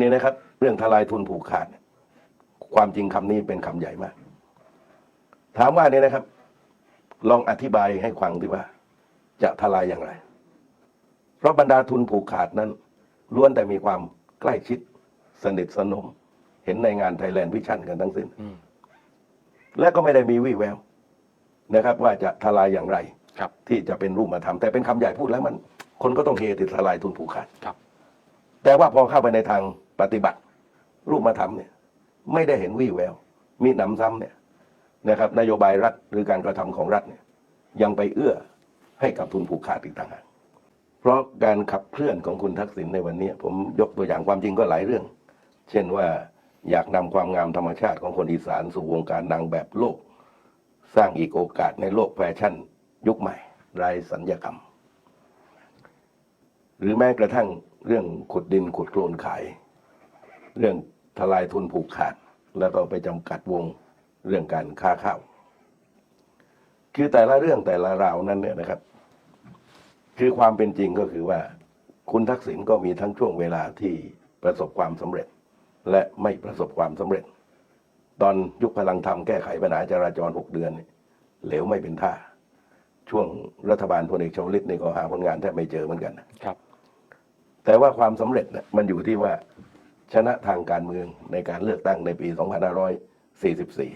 นี่นะครับ เรื่องทลายทุนผูกขาด ความจริงคำนี้เป็นคำใหญ่มาก ถามว่านี่นะครับ ลองอธิบายให้ฟังดีว่า จะทลายอย่างไร เพราะบรรดาทุนผูกขาดนั้นล้วนแต่มีความใกล้ชิดสนิทสนม เห็นในงานไทยแลนด์วิชั่นกันทั้งสิ้นอืมและก็ไม่ได้มีวี่แววนะครับ ว่าจะทลายอย่างไรครับที่จะเป็นรูปธรรมแต่เป็นคำใหญ่พูดแล้วมัน คนก็ต้องเฮติดทลายทุนผูกขาดครับ แต่ว่าพอเข้าไปในทางปฏิบัติ รูปธรรมเนี่ย ไม่ได้เห็นวี่แวว มีหนำซ้ำเนี่ยนะครับ นโยบายรัฐหรือการกระทำของรัฐเนี่ย ยังไปเอื้อให้กับทุนผูกขาดอีกต่างหากเพราะการขับเคลื่อนของคุณทักษิณในวันนี้ ผมยกตัวอย่างความจริงก็หลายเรื่อง เช่นว่าอยากนำความงามธรรมชาติของคนอีสานสู่วงการนางแบบโลก สร้างอีกโอกาสในโลกแฟชั่น ยุคใหม่ไร้สัญญกรรม หรือแม้กระทั่ง เรื่องขุดดินขุดโคลนขาย เรื่องทลายทุนผูกขาด แล้วก็ไปจำกัดวงเรื่องการค้าข้าว คือแต่ละเรื่องแต่ละราวนั้นเนี่ยนะครับ คือความเป็นจริงก็คือว่า คุณทักษิณก็มีทั้งช่วงเวลาที่ประสบความสำเร็จ และไม่ประสบความสำเร็จ ตอนยุคพลังธรรมแก้ไขปัญหาจราจรหกเดือนเนี่เหลวไม่เป็นท่า ช่วงรัฐบาลพลเอกชวลิตนี่ก็หาผลงานแทบไม่เจอเหมือนกันครับ แต่ว่าความสำเร็จเนี่ยมันอยู่ที่ว่าชนะทางการเมืองในการเลือกตั้งในปี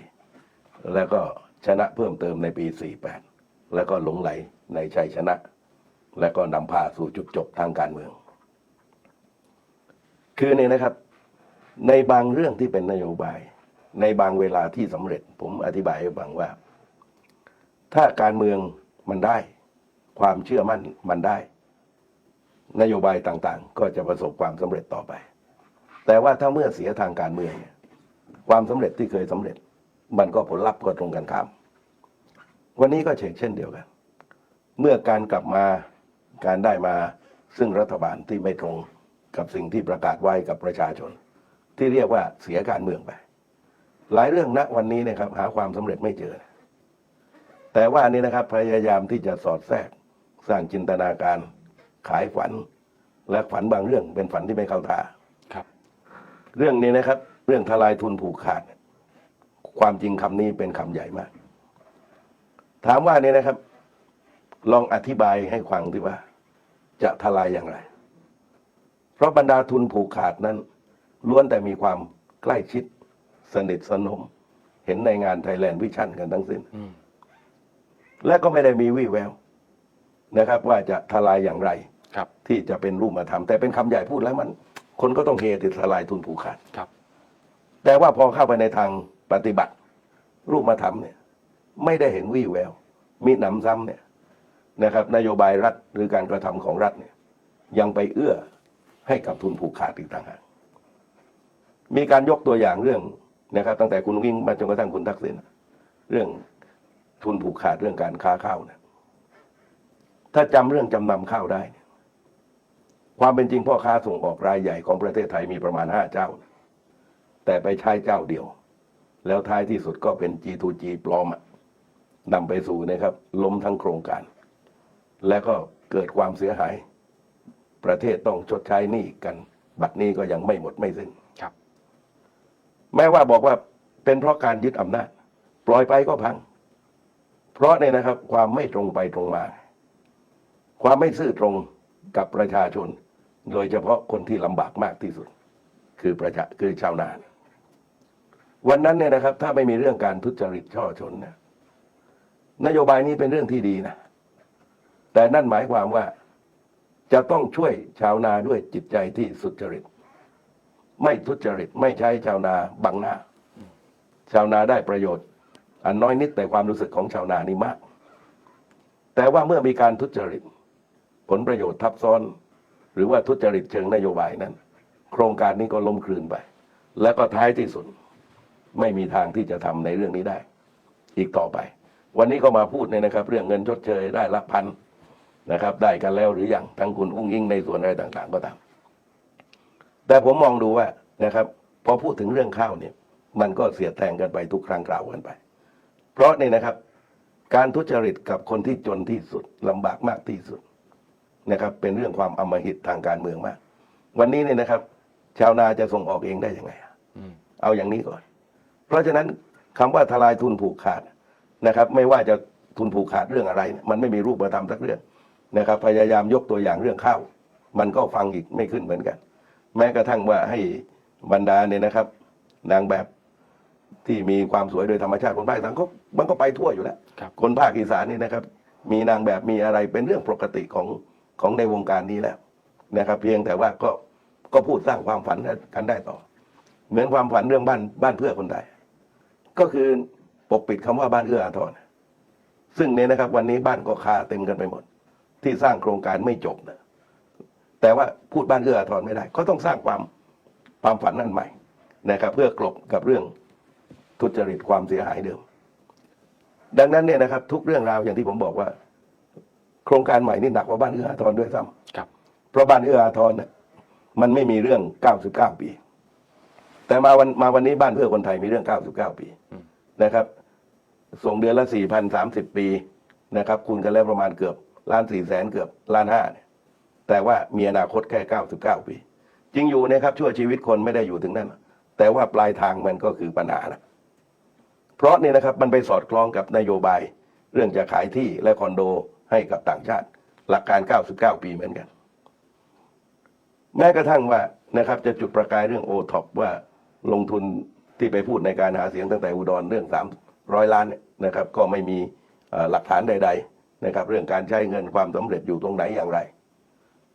2544 แล้วก็ชนะเพิ่มเติมในปี 48 แล้วก็หลงไหลในชัยชนะ แล้วก็นำพาสู่จุดจบทางการเมือง คือเนี่ยนะครับ ในบางเรื่องที่เป็นนโยบาย ในบางเวลาที่สำเร็จ ผมอธิบายให้ฟังว่า ถ้าการเมืองมันได้ ความเชื่อมั่นมันได้ นโยบายต่างๆ ก็จะประสบความสำเร็จต่อไป แต่ว่าถ้าเมื่อเสียทางการเมืองเนี่ยความสำเร็จที่เคยสำเร็จ มันก็ผลลัพธ์ก็ตรงกันข้าม วันนี้ก็เช่นเช่นเดียวกัน เมื่อการกลับมาการได้มาซึ่งรัฐบาลที่ไม่ตรงกับสิ่งที่ประกาศไว้กับประชาชน ที่เรียกว่าเสียการเมืองไป หลายเรื่องณวันนี้เนะครับ หาความสำเร็จไม่เจอ แต่ว่านี่นะครับพยายามที่จะสอดแทรกสร้างจินตนาการ ขายฝัน และฝันบางเรื่องเป็นฝันที่ไม่เข้าท่าครับ เรื่องนี้นะครับ เรื่องทลายทุนผูกขาด ความจริงคำนี้เป็นคำใหญ่มาก ถามว่านี่นะครับ ลองอธิบายให้ฟังที่ว่า จะทลายอย่างไร เพราะบรรดาทุนผูกขาดนั้นล้วนแต่มีความใกล้ชิดสนิทสนม เห็นในงานไทยแลนด์วิชั่นกันทั้งสิ้นอืมและก็ไม่ได้มีวี่แววนะครับ ว่าจะทลายอย่างไร ครับ ที่จะเป็นรูปธรรมแต่เป็นคำใหญ่พูดแล้วมัน คนก็ต้องเฮติดทลายทุนผูกขาดครับ แต่ว่าพอเข้าไปในทางปฏิบัติ รูปธรรมเนี่ย ไม่ได้เห็นวี่แวว มีหนำซ้ำเนี่ยนะครับ นโยบายรัฐหรือการกระทำของรัฐเนี่ย ยังไปเอื้อให้กับทุนผูกขาดอีกต่างหากมีการยกตัวอย่างเรื่องนะครับ ตั้งแต่คุณวิ่งมาจนกระทั่งคุณทักษิณเรื่องทุนผูกขาดเรื่องการค้าข้าวเนี่ยถ้าจำเรื่องจำนำข้าวได้เนี่ย ความเป็นจริงพ่อค้าส่งออกรายใหญ่ของประเทศไทยมีประมาณห้าเจ้า แต่ไปใช้เจ้าเดียว แล้วท้ายที่สุดก็เป็น G2G ปลอมอะนำไปสู่นะครับ ล้มทั้งโครงการ และก็เกิดความเสียหาย ประเทศต้องชดใช้หนี้กัน บัตรนี้ก็ยังไม่หมดไม่สิ้นครับ แม้ว่าบอกว่าเป็นเพราะการยึดอำนาจ ปล่อยไปก็พัง เพราะเนี่ยนะครับ ความไม่ตรงไปตรงมา ความไม่ซื่อตรงกับประชาชน โดยเฉพาะคนที่ลำบากมากที่สุด คือประชาคือชาวนา วันนั้นเนี่ยนะครับ ถ้าไม่มีเรื่องการทุจริตช่อชนนะนโยบายนี้เป็นเรื่องที่ดีนะ แต่นั่นหมายความว่าจะต้องช่วยชาวนาด้วยจิตใจที่สุจริต ไม่ทุจริตไม่ใช้ชาวนาบังหน้า ชาวนาได้ประโยชน์ อันน้อยนิดแต่ความรู้สึกของชาวนานี่มาก แต่ว่าเมื่อมีการทุจริต ผลประโยชน์ทับซ้อน รือว่าทุจริตเชิงนโยบายนั้น โครงการนี้ก็ล้มคลืนไป แล้วก็ท้ายที่สุดไม่มีทางที่จะทำในเรื่องนี้ได้ อีกต่อไป วันนี้ก็มาพูดเนี่ยนะครับ เรื่องเงินชดเชยได้ละพันนะครับ ได้กันแล้วหรือยังทั้งคุณอุ้งอิงในส่วนอะไรต่าง ๆ ก็ตาม แต่ผมมองดูว่านะครับ พอพูดถึงเรื่องข้าวเนี่ย มันก็เสียแทงกันไปทุกครั้งกล่าวกันไป เพราะเนี่ยนะครับ การทุจริตกับคนที่จนที่สุดลำบากมากที่สุด นะครับเป็นเรื่องความอำมหิตทางการเมืองมาก วันนี้เนี่ยนะครับ ชาวนาจะส่งออกเองได้ยังไงอะอืมเอาอย่างนี้ก่อน เพราะฉะนั้นคำว่าทลายทุนผูกขาดนะครับ ไม่ว่าจะทุนผูกขาดเรื่องอะไรเนี่ยมันไม่มีรูปธรรมสักเรื่องนะครับ พยายามยกตัวอย่างเรื่องข้าว มันก็ฟังอีกไม่ขึ้นเหมือนกัน แม้กระทั่งว่าให้บรรดาเนี่ยนะครับ นางแบบที่มีความสวยโดยธรรมชาติคนภาคอีสานก็มันก็ไปทั่วอยู่แล้วครับคนภาคอีสานนี่นะครับ มีนางแบบมีอะไรเป็นเรื่องปกติของ ของในวงการนี้แล้วนะครับ เพียงแต่ว่าก็ก็พูดสร้างความฝันกันได้ต่อ เหมือนความฝันเรื่องบ้านบ้านเพื่อคนไทยก็คือปกปิดคำว่าบ้านเอื้ออาทรซึ่งเนี่ยนะครับ วันนี้บ้านก็คาเต็มกันไปหมด ที่สร้างโครงการไม่จบนะแต่ว่าพูดบ้านเอื้ออาทรไม่ได้ ก็ต้องสร้างความความฝันนั่นใหม่นะครับ เพื่อกลบกับเรื่องทุจริตความเสียหายเดิม ดังนั้นเนี่ยนะครับ ทุกเรื่องราวอย่างที่ผมบอกว่า โครงการใหม่นี่หนักกว่าบ้านเอื้ออาทรด้วยซ้ำครับเพราะบ้านเอื้ออาทรเนี่ยมันไม่มีเรื่อง 99 ปี แต่มาวันมาวันนี้บ้านเพื่อคนไทยมีเรื่อง 99 ปีอืม นะครับ ส่งเดือนละ 4,030 ปีนะครับคูณกันแล้วประมาณเกือบล้านสี่แสนเกือบล้านห้าเนี่ยแต่ว่ามีอนาคตแค่ 99 ปี จริงอยู่นะครับชั่วชีวิตคนไม่ได้อยู่ถึงนั้นแต่ว่าปลายทางมันก็คือปัญหานะ เพราะเนี่ยนะครับมันไปสอดคล้องกับนโยบายเรื่องจะขายที่และคอนโด ให้กับต่างชาติ หลักการ 99 ปีเหมือนกัน แม้กระทั่งว่านะครับ จะจุดประกายเรื่องโอท็อปว่าลงทุนที่ไปพูดในการหาเสียงตั้งแต่อุดรเรื่องสามร้อยล้านนะครับ ก็ไม่มีหลักฐานใด ๆ นะครับ เรื่องการใช้เงินความสำเร็จอยู่ตรงไหนอย่างไร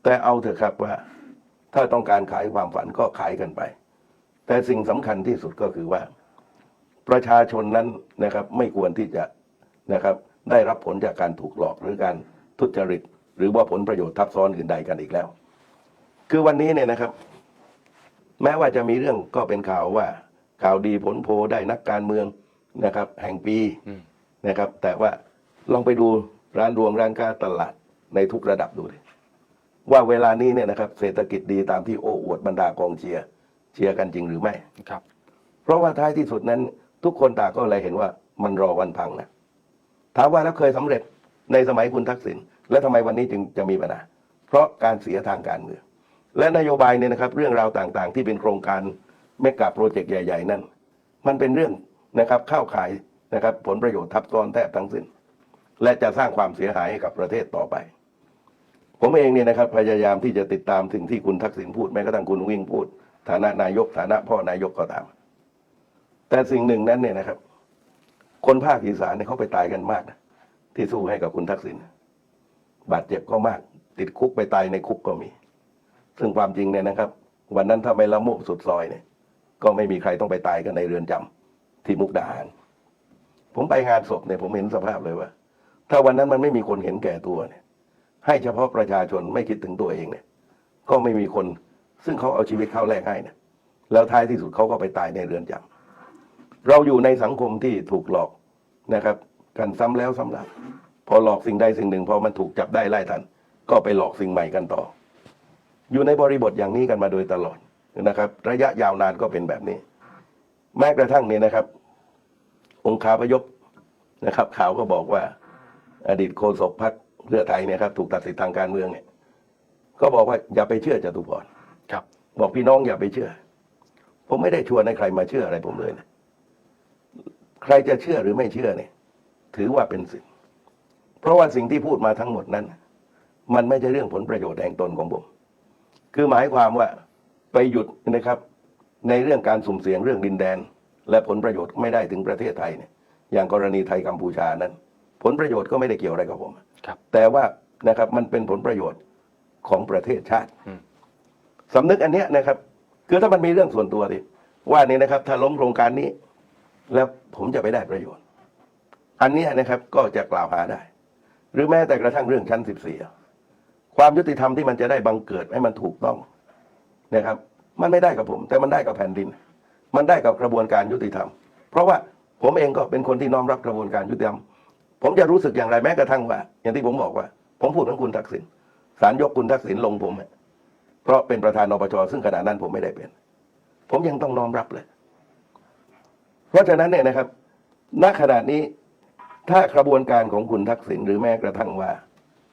แต่เอาเถอะครับว่า ถ้าต้องการขายความฝันก็ขายกันไป แต่สิ่งสำคัญที่สุดก็คือว่า ประชาชนนั้นนะครับไม่ควรที่จะนะครับ ได้รับผลจากการถูกหลอกหรือการทุจริต หรือว่าผลประโยชน์ทับซ้อนอื่นใดกันอีกแล้ว คือวันนี้เนี่ยนะครับ แม้ว่าจะมีเรื่องก็เป็นข่าวว่า ข่าวดีผลโพลได้นักการเมืองนะครับ แห่งปีอืมนะครับ แต่ว่าลองไปดูร้านรวงร้านค้าตลาดในทุกระดับดูดิว่าเวลานี้เนี่ยนะครับ เศรษฐกิจดีตามที่โอ้อวดบรรดากองเชียร์เชียร์กันจริงหรือไม่ครับ เพราะว่าท้ายที่สุดนั้น ทุกคนต่างก็เลยเห็นว่ามันรอวันพังนะ ถามว่าแล้วเคยสำเร็จในสมัยคุณทักษิณและทำไมวันนี้จึงจะมีปัญหาเพราะการเสียทางการเมืองและนโยบายเนี่ยนะครับเรื่องราวต่างๆ ที่เป็นโครงการเมกะโปรเจกต์ใหญ่ ๆ นั่น มันเป็นเรื่องนะครับเข้าขายนะครับผลประโยชน์ทับซ้อนแทบทั้งสิ้น และจะสร้างความเสียหายให้กับประเทศต่อไป ผมเองเนี่ยนะครับพยายามที่จะติดตามสิ่งที่คุณทักษิณพูดแม้กระทั่งคุณวิ่งพูด ฐานะนายกฐานะพ่อนายกก็ตาม แต่สิ่งหนึ่งนั้นเนี่ยนะครับ คนภาคอีสานเนี่ยเขาไปตายกันมากนะที่สู้ให้กับคุณทักษิณบาดเจ็บก็มาก ติดคุกไปตายในคุกก็มี ซึ่งความจริงเนี่ยนะครับ วันนั้นถ้าไม่ละโมบสุดซอยเนี่ย ก็ไม่มีใครต้องไปตายกันในเรือนจำที่มุกดาหาร ผมไปงานศพเนี่ยผมเห็นสภาพเลยว่า ถ้าวันนั้นมันไม่มีคนเห็นแก่ตัวเนี่ย ให้เฉพาะประชาชนไม่คิดถึงตัวเองเนี่ย ก็ไม่มีคนซึ่งเขาเอาชีวิตเข้าแลกให้นะแล้วท้ายที่สุดเขาก็ไปตายในเรือนจำ เราอยู่ในสังคมที่ถูกหลอกนะครับ กันซ้ำแล้วซ้ำเล่าพอหลอกสิ่งใดสิ่งหนึ่งพอมันถูกจับได้ไล่ทัน ก็ไปหลอกสิ่งใหม่กันต่อ อยู่ในบริบทอย่างนี้กันมาโดยตลอดนะครับ ระยะยาวนานก็เป็นแบบนี้ แม้กระทั่งเนี่ยนะครับ องค์คาพยพนะครับ ข่าวก็บอกว่า อดีตโฆษกพรรคเพื่อไทยเนี่ยครับ ถูกตัดสิทธิทางการเมืองเนี่ย ก็บอกว่าอย่าไปเชื่อจตุพรครับ บอกพี่น้องอย่าไปเชื่อ ผมไม่ได้ชวนให้ใครมาเชื่ออะไรผมเลยนะ ใครจะเชื่อหรือไม่เชื่อเนี่ย ถือว่าเป็นสิ่งเพราะว่าสิ่งที่พูดมาทั้งหมดนั้น มันไม่ใช่เรื่องผลประโยชน์แห่งตนของผม คือหมายความว่าไปหยุดนะครับ ในเรื่องการสุ่มเสี่ยงเรื่องดินแดน และผลประโยชน์ไม่ได้ถึงประเทศไทยเนี่ย อย่างกรณีไทยกัมพูชานั้น ผลประโยชน์ก็ไม่ได้เกี่ยวอะไรกับผมครับแต่ว่านะครับมันเป็นผลประโยชน์ของประเทศชาติอืมสำนึกอันเนี้ยนะครับ คือถ้ามันมีเรื่องส่วนตัวดิว่านี่นะครับ ถ้าล้มโครงการนี้ แล้วผมจะไปได้ประโยชน์ อันนี้นะครับก็จะกล่าวหาได้ หรือแม้แต่กระทั่งเรื่องชั้นสิบสี่ความยุติธรรมที่มันจะได้บังเกิดให้มันถูกต้องนะครับ มันไม่ได้กับผม แต่มันได้กับแผ่นดิน มันได้กับกระบวนการยุติธรรม เพราะว่าผมเองก็เป็นคนที่น้อมรับกระบวนการยุติธรรม ผมจะรู้สึกอย่างไรแม้กระทั่งว่า อย่างที่ผมบอกว่า ผมพูดถึงคุณทักษิณศาลยกคุณทักษิณลงผมเพราะเป็นประธานนปชซึ่งขณะนั้นผมไม่ได้เป็น ผมยังต้องน้อมรับเลย ราะฉะนั้นเนี่ยนะครับณขณะนี้ถ้ากระบวนการของคุณทักษิณหรือแม้กระทั่งว่า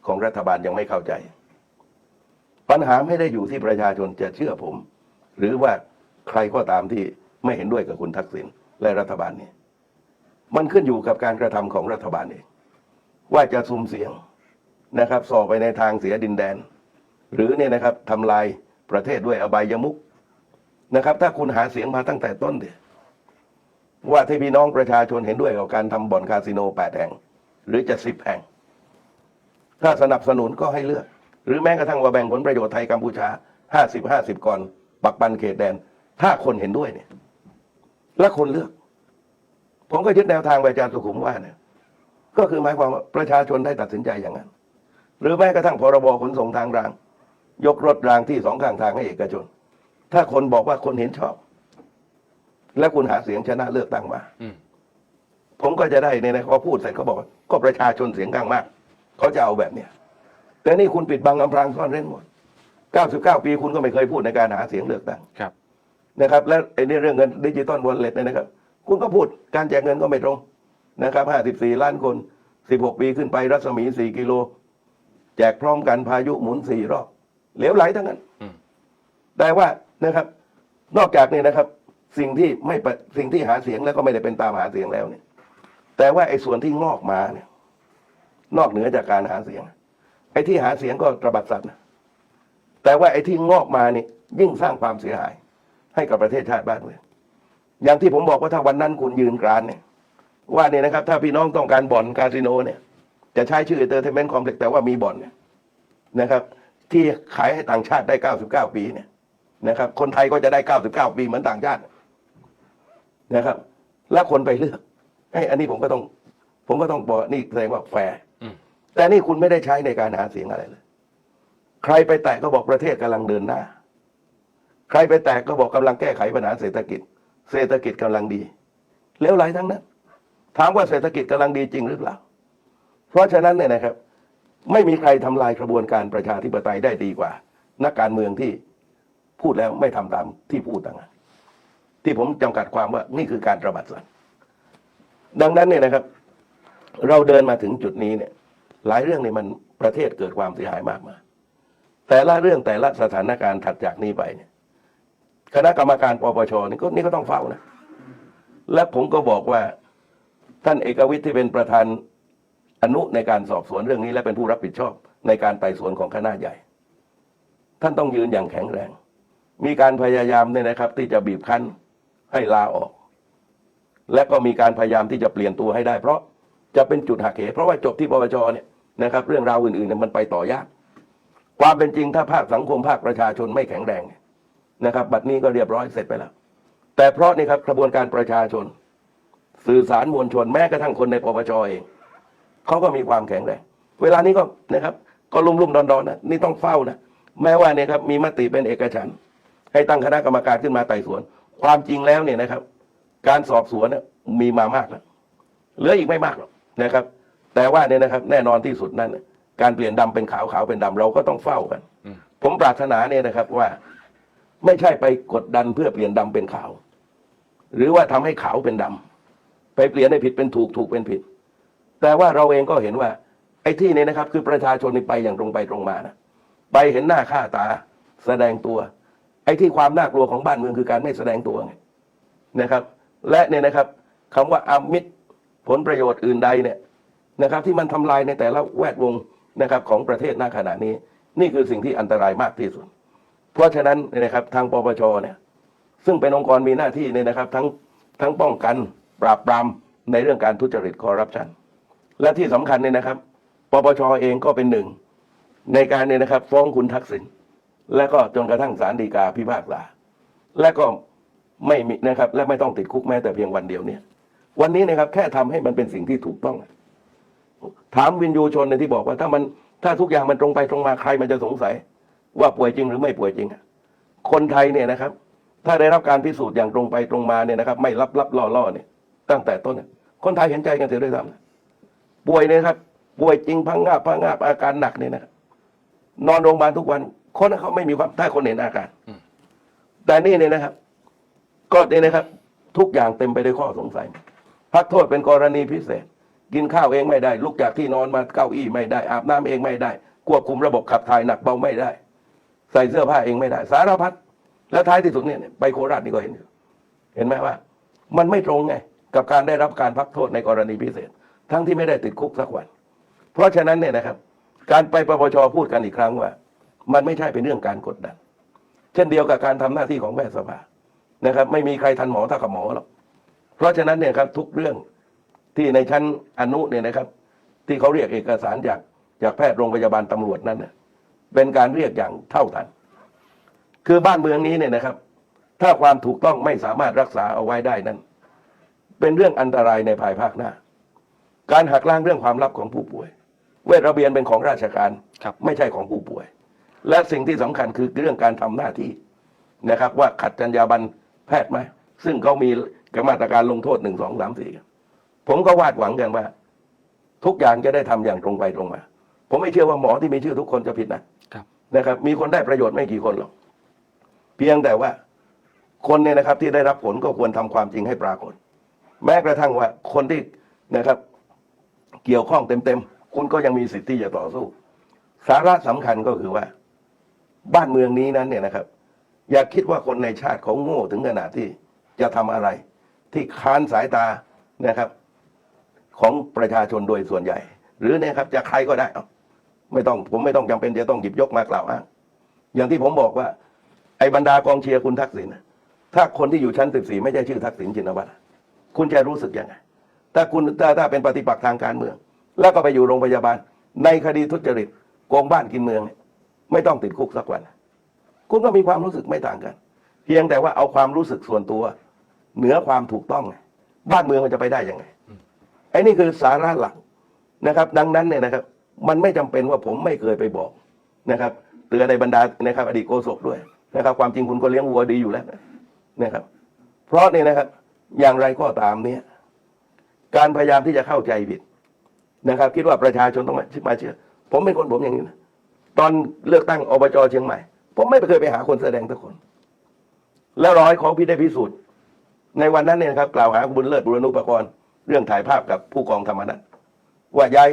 ของรัฐบาลยังไม่เข้าใจ ปัญหาไม่ได้อยู่ที่ประชาชนจะเชื่อผม หรือว่าใครก็ตามที่ไม่เห็นด้วยกับคุณทักษิณและรัฐบาลนี้มันขึ้นอยู่กับการกระทำของรัฐบาลเองว่าจะซุ่มเสียงนะครับส่อไปในทางเสียดินแดน หรือเนี่ยนะครับทำลายประเทศด้วยอบายมุกนะครับ ถ้าคุณหาเสียงมาตั้งแต่ต้นเดีย ว่าที่พี่น้องประชาชนเห็นด้วยกับการทำบ่อนคาสิโนแปดแห่ง หรือจะสิบแห่ง ถ้าสนับสนุนก็ให้เลือก หรือแม้กระทั่งว่าแบ่งผลประโยชน์ไทยกัมพูชาห้าสิบห้าสิบก่อนปักปันเขตแดน ถ้าคนเห็นด้วยเนี่ย และคนเลือก ผมก็ยึดแนวทางปอาจารย์สุขุมว่าเนี่ย ก็คือหมายความว่าประชาชนได้ตัดสินใจอย่างนั้น หรือแม้กระทั่งพรบขนส่งทางราง ยกรถรางที่สองข้างทางให้เอกชน ถ้าคนบอกว่าคนเห็นชอบ และคุณหาเสียงชนะเลือกตั้งมาอืมผมก็จะได้ในนะพอพูดเสร็จเขาบอกว่าก็ประชาชนเสียงข้างมากเขาจะเอาแบบเนี้ยแต่นี่คุณปิดบังอำพรางซ่อนเร้นหมด 99 ปีคุณก็ไม่เคยพูดในการหาเสียงเลือกตั้งครับนะครับ และไอ้นี่เรื่องเงินดิจิตอลวอลเล็ตเนี่ยนะครับ คุณก็พูดการแจกเงินก็ไม่ตรงนะครับ 54 ล้านคน 16 ปีขึ้นไปรัศมี 4 กิโล แจกพร้อมกันพายุหมุน 4 รอบเหลวไหลทั้งนั้นอืมแต่ว่านะครับ นอกจากนี้นะครับ สิ่งที่ไม่ปะสิ่งที่หาเสียงแล้วก็ไม่ได้เป็นตามหาเสียงแล้วเนี่ย แต่ว่าไอ้ส่วนที่งอกมาเนี่ย นอกเหนือจากการหาเสียง ไอ้ที่หาเสียงก็ตระบัดสัตว์นะแต่ว่าไอ้ที่งอกมานี่ยิ่งสร้างความเสียหาย ให้กับประเทศชาติบ้านเมืองอย่างที่ผมบอกว่าถ้าวันนั้นคุณยืนกรานเนี่ย ว่าเนี่ยนะครับ ถ้าพี่น้องต้องการบ่อนคาสิโนเนี่ย จะใช้ชื่อเตอร์เทนเมนต์คอมเพล็กซ์แต่ว่ามีบ่อนเนี่ยนะครับ ที่ขายให้ต่างชาติได้ 99 ปีเนี่ยนะครับ คนไทยก็จะได้ 99 ปีเหมือนต่างชาติ นะครับ แล้วคนไปเลือกไอ้อันนี้ผมก็ต้อง ผมก็ต้องบอกนี่แสดงว่าแฟร์อืมแต่นี่คุณไม่ได้ใช้ในการหาเสียงอะไรเลย ใครไปแตะก็บอกประเทศกำลังเดินหน้า ใครไปแตะก็บอกกำลังแก้ไขปัญหาเศรษฐกิจ เศรษฐกิจกำลังดีเลวไหลทั้งนั้น ถามว่าเศรษฐกิจกำลังดีจริงหรือเปล่า เพราะฉะนั้นเนี่ยนะครับ ไม่มีใครทำลายกระบวนการประชาธิปไตยได้ดีกว่า นักการเมืองที่พูดแล้วไม่ทำตามที่พูดต่างหาก ที่ผมจำกัดความว่านี่คือการระบาดสัตว์ดังนั้นเนี่ยนะครับ เราเดินมาถึงจุดนี้เนี่ย หลายเรื่องเนี่ยมันประเทศเกิดความเสียหายมากมายแต่ละเรื่องแต่ละสถานการณ์ถัดจากนี้ไปเนี่ย คณะกรรมการปปชนี่ก็นี่ก็ต้องเฝ้านะ และผมก็บอกว่าท่านเอกวิทย์ที่เป็นประธานอนุในการสอบสวนเรื่องนี้และเป็นผู้รับผิดชอบในการไต่สวนของคณะใหญ่ ท่านต้องยืนอย่างแข็งแรง มีการพยายามเนี่ยนะครับ ที่จะบีบคั้น ให้ลาออก และก็มีการพยายามที่จะเปลี่ยนตัวให้ได้ เพราะจะเป็นจุดหักเหเพราะว่าจบที่ปปชเนี่ยนะครับเรื่องราวอื่นๆเนี่ยมันไปต่อยาก ความเป็นจริงถ้าภาคสังคมภาคประชาชนไม่แข็งแรงนะครับ บัดนี้ก็เรียบร้อยเสร็จไปแล้ว แต่เพราะนี่ครับกระบวนการประชาชน สื่อสารมวลชนแม้กระทั่งคนในปปชเองเขาก็มีความแข็งแรงเวลานี้ก็นะครับ ก็ลุ่มลุ่มๆดอนๆนะนี่ต้องเฝ้านะแม้ว่าเนี่ยครับมีมติเป็นเอกฉันให้ตั้งคณะกรรมการขึ้นมาไต่สวน ความจริงแล้วเนี่ยนะครับ การสอบสวนเนี่ยมีมามากแล้วเหลืออีกไม่มากหรอกนะครับ แต่ว่าเนี่ยนะครับ แน่นอนที่สุดนั่นการเปลี่ยนดำเป็นขาวขาวเป็นดำเราก็ต้องเฝ้ากัน ผมปรารถนาเนี่ยนะครับว่าไม่ใช่ไปกดดันเพื่อเปลี่ยนดำเป็นขาว หรือว่าทำให้ขาวเป็นดำไปเปลี่ยนให้ผิดเป็นถูกถูกเป็นผิด แต่ว่าเราเองก็เห็นว่า ไอ้ที่นี่นะครับ คือประชาชนนี่ไปอย่างตรงไปตรงมานะไปเห็นหน้าค่าตา แสดงตัว ไอ้ที่ความน่ากลัวของบ้านเมืองคือการไม่แสดงตัวไงนะครับ และเนี่ยนะครับคำว่าอามิตรผลประโยชน์อื่นใดเนี่ยนะครับ ที่มันทำลายในแต่ละแวดวงนะครับของประเทศณขณะนี้ นี่คือสิ่งที่อันตรายมากที่สุด เพราะฉะนั้นเนี่ยนะครับทางปปชเนี่ยซึ่งเป็นองค์กรมีหน้าที่เนี่ยนะครับ ทั้งทั้งป้องกันปราบปรามในเรื่องการทุจริตคอร์รัปชันและที่สำคัญเนี่ยนะครับปปชเองก็เป็นหนึ่ง ในการเนี่ยนะครับ ฟ้องคุณทักษิณ และก็จนกระทั่งศาลฎีกาพิพากษาและก็ไม่มีนะครับ และไม่ต้องติดคุกแม้แต่เพียงวันเดียวเนี่ย วันนี้นะครับแค่ทำให้มันเป็นสิ่งที่ถูกต้อง ถามวินยูชนในที่บอกว่าถ้ามันถ้าทุกอย่างมันตรงไปตรงมาใครมันจะสงสัย ว่าป่วยจริงหรือไม่ป่วยจริงคนไทยเนี่ยนะครับ ถ้าได้รับการพิสูจน์อย่างตรงไปตรงมาเนี่ยนะครับ ไม่ลับลับล่อล่อเนี่ย ตั้งแต่ต้นเนี่ยคนไทยเห็นใจกันเสียด้วยซ้ำป่วยเนี่ยครับ ป่วยจริงพังงาบพังงาบอาการหนักเนี่ยนะครับนอนโรงพยาบาลทุกวัน คนเขาไม่มีความถ้าคนเห็นอาการอืมแต่นี่เนี่ยนะครับ ก็เนี่ยนะครับ ทุกอย่างเต็มไปด้วยข้อสงสัย พักโทษเป็นกรณีพิเศษ กินข้าวเองไม่ได้ ลุกจากที่นอนมาเก้าอี้ไม่ได้ อาบน้ำเองไม่ได้ ควบคุมระบบขับถ่ายหนักเบาไม่ได้ ใส่เสื้อผ้าเองไม่ได้ สารพัดแล้วท้ายที่สุดเนี่ยไปโคราชนี่ก็เห็นอยู่เห็นไหมว่า มันไม่ตรงไง กับการได้รับการพักโทษในกรณีพิเศษ ทั้งที่ไม่ได้ติดคุกสักวัน เพราะฉะนั้นเนี่ยนะครับ การไปปปชพูดกันอีกครั้งว่า มันไม่ใช่เป็นเรื่องการกดดัน เช่นเดียวกับการทำหน้าที่ของแพทยสภานะครับ ไม่มีใครทันหมอเท่ากับหมอหรอกเพราะฉะนั้นเนี่ยครับทุกเรื่องที่ในชั้นอนุเนี่ยนะครับ ที่เขาเรียกเอกสารจากจากแพทย์โรงพยาบาลตำรวจนั้นเนี่ยเป็นการเรียกอย่างเท่าทัน คือบ้านเมืองนี้เนี่ยนะครับ ถ้าความถูกต้องไม่สามารถรักษาเอาไว้ได้นั้น เป็นเรื่องอันตรายในภายภาคหน้า การหักล้างเรื่องความลับของผู้ป่วย เวทระเบียนเป็นของราชการครับไม่ใช่ของผู้ป่วย และสิ่งที่สำคัญคือเรื่องการทำหน้าที่นะครับ ว่าขัดจรรยาบรรณแพทย์ไหมซึ่งเขามีมาตรการลงโทษหนึ่งสองสามสี่ผมก็วาดหวังกันว่า ทุกอย่างจะได้ทำอย่างตรงไปตรงมา ผมไม่เชื่อว่าหมอที่มีชื่อทุกคนจะผิดนะครับนะครับ มีคนได้ประโยชน์ไม่กี่คนหรอกเพียงแต่ว่าคนเนี่ยนะครับที่ได้รับผลก็ควรทำความจริงให้ปรากฏ แม้กระทั่งว่าคนที่นะครับ เกี่ยวข้องเต็มๆคุณก็ยังมีสิทธิ์ที่จะต่อสู้ สาระสำคัญก็คือว่า บ้านเมืองนี้นั้นเนี่ยนะครับ อย่าคิดว่าคนในชาติเขาโง่ถึงขนาดที่จะทำอะไร ที่ค้านสายตานะครับ ของประชาชนโดยส่วนใหญ่ หรือเนี่ยครับจะใครก็ได้ไม่ต้องผมไม่ต้องจำเป็นจะต้องหยิบยกมากล่าวอ้างอย่างที่ผมบอกว่า ไอ้บรรดากองเชียร์คุณทักษิณถ้าคนที่อยู่ชั้น14ไม่ใช่ชื่อทักษิณชินวัตรคุณจะรู้สึกยังไงถ้าคุณถ้าถ้าเป็นปฏิปักษ์ทางการเมือง แล้วก็ไปอยู่โรงพยาบาล ในคดีทุจริตโกงบ้านกินเมืองเนี่ย ไม่ต้องติดคุกสักวัน คุณก็มีความรู้สึกไม่ต่างกัน เพียงแต่ว่าเอาความรู้สึกส่วนตัว เหนือความถูกต้อง บ้านเมืองมันจะไปได้ยังไงไอ้นี่คือสาระหลักนะครับ ดังนั้นเนี่ยนะครับ มันไม่จำเป็นว่าผมไม่เคยไปบอกนะครับเตือนในบรรดานะครับ อดีตโฆษกด้วยนะครับ ความจริงคุณก็เลี้ยงวัวดีอยู่แล้วนะครับ เพราะเนี่ยนะครับ อย่างไรก็ตามเนี่ยการพยายามที่จะเข้าใจผิดนะครับ คิดว่าประชาชนต้องมามาเชื่อผมเป็นคนผมอย่างนี้นะ ตอนเลือกตั้งอบจเชียงใหม่ ผมไม่เคยไปหาคนแสดงทุกคน แล้วร้อยของพี่ได้พิสูจน์ ในวันนั้นเนี่ยครับ กล่าวหาคุณบุญเลิศบุรณุปกรณ์เรื่องถ่ายภาพกับผู้กองธรรมนัฐว่าย้าย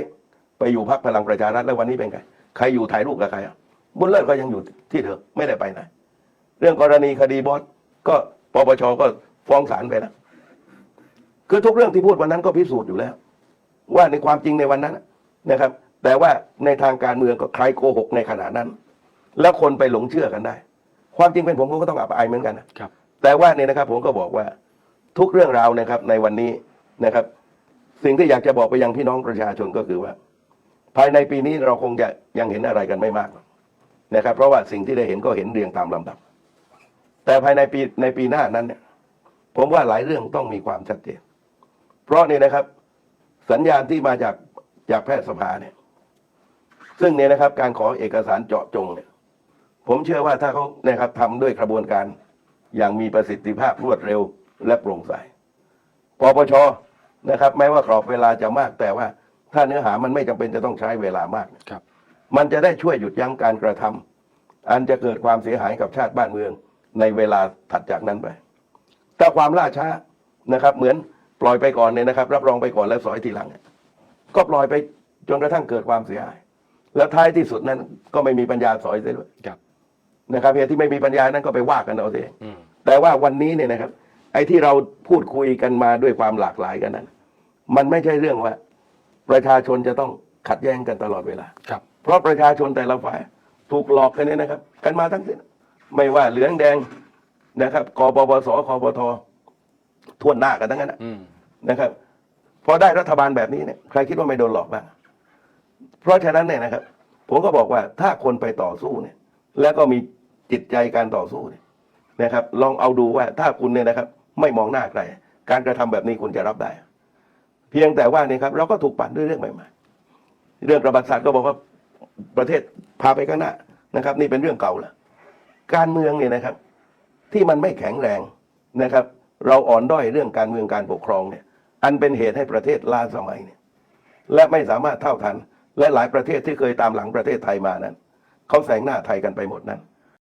ไปอยู่พักพลังประชารัฐแล้ววันนี้เป็นไงใครอยู่ถ่ายรูปกับใครอะบุญเลิศก็ยังอยู่ที่เดิมไม่ได้ไปไหนเรื่องกรณีคดีบอสก็ปปชก็ฟ้องศาลไปแล้วคือทุกเรื่องที่พูดวันนั้นก็พิสูจน์อยู่แล้ว ว่าในความจริงในวันนั้นนะครับ แต่ว่าในทางการเมืองก็ใครโกหกในขณะนั้น แล้วคนไปหลงเชื่อกันได้ ความจริงเป็นผมผมก็ต้องอับอายเหมือนกันนะครับ แต่ว่าเนี่ยนะครับผมก็บอกว่าทุกเรื่องราวนะครับในวันนี้นะครับ สิ่งที่อยากจะบอกไปยังพี่น้องประชาชนก็คือว่า ภายในปีนี้เราคงจะยังเห็นอะไรกันไม่มากหรอกนะครับ เพราะว่าสิ่งที่ได้เห็นก็เห็นเรียงตามลำดับ แต่ภายในปีในปีหน้านั้นเนี่ยผมว่าหลายเรื่องต้องมีความชัดเจน เพราะนี่นะครับ สัญญาณที่มาจากจากแพทยสภาเนี่ย ซึ่งเนี่ยนะครับการขอเอกสารเจาะจงเนี่ยผมเชื่อว่าถ้าเขานะครับทำด้วยกระบวนการอย่างมีประสิทธิภาพรวดเร็วและโปร่งใสปปชนะครับ แม้ว่ากรอบเวลาจะมากแต่ว่าถ้าเนื้อหามันไม่จำเป็นจะต้องใช้เวลามากครับ มันจะได้ช่วยหยุดยั้งการกระทำอันจะเกิดความเสียหายกับชาติบ้านเมือง ในเวลาถัดจากนั้นไปถ้าความล่าช้านะครับ เหมือนปล่อยไปก่อนเนี่ยนะครับ รับรองไปก่อนแล้วสอยทีหลังเนี่ยก็ปล่อยไปจนกระทั่งเกิดความเสียหาย แล้วท้ายที่สุดนั้นก็ไม่มีปัญญาสอยเสียด้วยครับ นะครับเหตุที่ไม่มีปัญญานั้นก็ไปว่ากันเอาเองอืมแต่ว่าวันนี้เนี่ยนะครับ ไอ้ที่เราพูดคุยกันมาด้วยความหลากหลายกันนั้น มันไม่ใช่เรื่องว่า ประชาชนจะต้องขัดแย้งกันตลอดเวลาครับ เพราะประชาชนแต่ละฝ่ายถูกหลอกกันเนี่ยนะครับ กันมาทั้งสิ้นไม่ว่าเหลืองแดงนะครับกปปสคปททวนหน้ากันทั้งนั้นนะอืมนะครับ พอได้รัฐบาลแบบนี้เนี่ยใครคิดว่าไม่โดนหลอกบ้าง เพราะฉะนั้นเนี่ยนะครับ ผมก็บอกว่าถ้าคนไปต่อสู้เนี่ย แล้วก็มีจิตใจการต่อสู้เนี่ยนะครับ ลองเอาดูว่าถ้าคุณเนี่ยนะครับ ไม่มองหน้าใครการกระทำแบบนี้คุณจะรับได้ เพียงแต่ว่าเนี่ยครับ เราก็ถูกปั่นด้วยเรื่องใหม่ๆเรื่องประวัติศาสตร์ก็บอกว่าประเทศพาไปข้างหน้านะครับ นี่เป็นเรื่องเก่าแล้วการเมืองเนี่ยนะครับ ที่มันไม่แข็งแรงนะครับ เราอ่อนด้อยเรื่องการเมืองการปกครองเนี่ย อันเป็นเหตุให้ประเทศล้าสมัยเนี่ย และไม่สามารถเท่าทัน และหลายประเทศที่เคยตามหลังประเทศไทยมานั้นเขาแสงหน้าไทยกันไปหมดนั้น